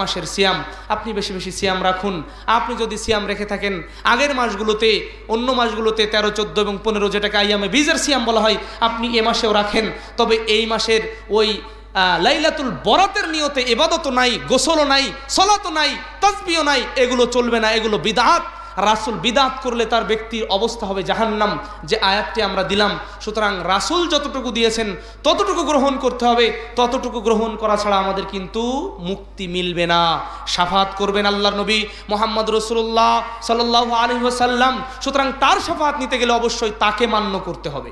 মাসের সিয়াম। আপনি বেশি বেশি সিয়াম রাখুন। আপনি যদি সিয়াম রেখে থাকেন, আগের মাসগুলোতে, অন্য মাসগুলোতে তেরো, চোদ্দ এবং পনেরো যেটাকে আইয়ামে বীজের সিয়াম বলা হয়, আপনি এ মাসেও রাখেন। তবে এই মাসের ওই লাইলাতুল বরাতের নিয়তে এবাদত নাই, গোসলও নাই, সলাতও নাই তসবিও নাই, এগুলো চলবে না, এগুলো বিদাত। রাসুল বিদাত করলে তার ব্যক্তির অবস্থা হবে জাহান্নাম, যে আয়াতটি আমরা দিলাম। সুতরাং রাসুল যতটুকু দিয়েছেন, ততটুকু গ্রহণ করতে হবে। ততটুকু গ্রহণ করা ছাড়া আমাদের কিন্তু মুক্তি মিলবে না। সাফাত করবেন আল্লাহ নবী মোহাম্মদ রসুল্লাহ সাল্লাহ আলী সাল্লাম সুতরাং তার সাফাত নিতে গেলে অবশ্যই তাকে মান্য করতে হবে।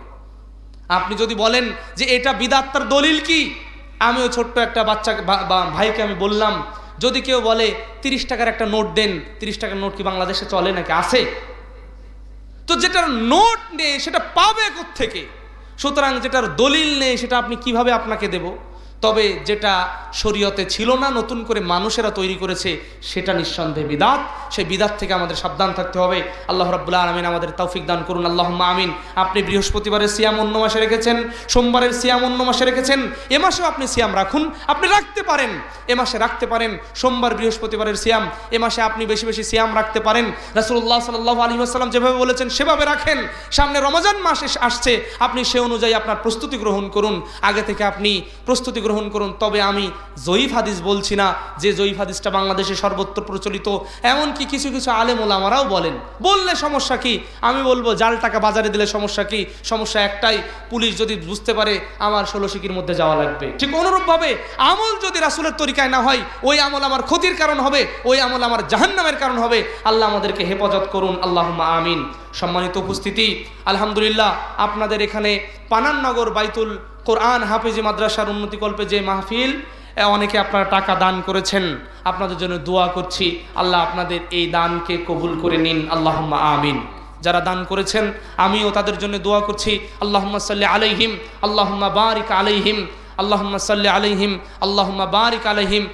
আপনি যদি বলেন যে এটা বিদাত্তার দলিল কি? আমিও ছোট্ট একটা বাচ্চা ভাইকে আমি বললাম যদি কেউ বলে, তিরিশ টাকার একটা নোট দেন, তিরিশ টাকার নোট কি বাংলাদেশে চলে নাকি? আছে। তো যেটার নোট নেই, সেটা পাবে থেকে সুতরাং যেটার দলিল নেই, সেটা আপনি কীভাবে আপনাকে দেব? তবে যেটা শরীয়তে ছিল না, নতুন করে মানুষেরা তৈরি করেছে, সেটা নিঃসন্দেহে বিদাত। সেই বিদাত থেকে আমাদের সাবধান থাকতে হবে। আল্লাহ রাব্বুল্লাহ আলমিন আমাদের তৌফিক দান করুন। আল্লাহ আমিন। আপনি বৃহস্পতিবারের সিয়াম অন্য মাসে রেখেছেন, সোমবারের সিয়াম অন্য মাসে রেখেছেন, এ মাসেও আপনি সিয়াম রাখুন। আপনি রাখতে পারেন, এ মাসে রাখতে পারেন। সোমবার বৃহস্পতিবারের সিয়াম, এ মাসে আপনি বেশি বেশি সিয়াম রাখতে পারেন। রাসুল্লাহ সাল্লাহ আলী আসসালাম যেভাবে বলেছেন, সেভাবে রাখেন। সামনে রমজান মাস আসছে। আপনি সে অনুযায়ী আপনার প্রস্তুতি গ্রহণ করুন। আগে থেকে আপনি প্রস্তুতি গ্রহণ করুন। তবে আমি জয়ীফ হাদিস বলছি না যে জয়ীফ হাদিসটা বাংলাদেশে সর্বত্র প্রচলিত। এমনকি কিছু কিছু আলেম ওলামারাও বলেন, বললে সমস্যা কি? আমি বলব, জাল টাকা বাজারে দিলে সমস্যা কি? সমস্যা একটাই, পুলিশ যদি বুঝতে পারে, আমার ষোলো শিকির মধ্যে যাওয়া লাগবে। ঠিক অনুরূপভাবে আমল যদি রাসুলের তরিকায় না হয়, ওই আমল আমার ক্ষতির কারণ হবে, ওই আমল আমার জাহান্নামের কারণ হবে। আল্লাহ আমাদেরকে হেফাজত করুন। আল্লাহ আমিন। সম্মানিত উপস্থিতি। আলহামদুলিল্লাহ, আপনাদের এখানে পানাননগর বাইতুল কোরআন হাফিজি মাদ্রাসার উন্নতিকল্পে যে মাহফিল অনেকে আপনারা টাকা দান করেছেন। আপনাদের জন্য দোয়া করছি, আল্লাহ আপনাদের এই দানকে কবুল করে নিন। আল্লাহ আমিন। যারা দান করেছেন, আমিও তাদের জন্য দোয়া করছি, আল্লাহুম্মা সাল্লি আলাইহিম, আল্লাহুম্মা বারিক আলাইহিম, আল্লাহুম্মা সাল্লি আলাইহিম, আল্লাহুম্মা বারিক আলাইহিম।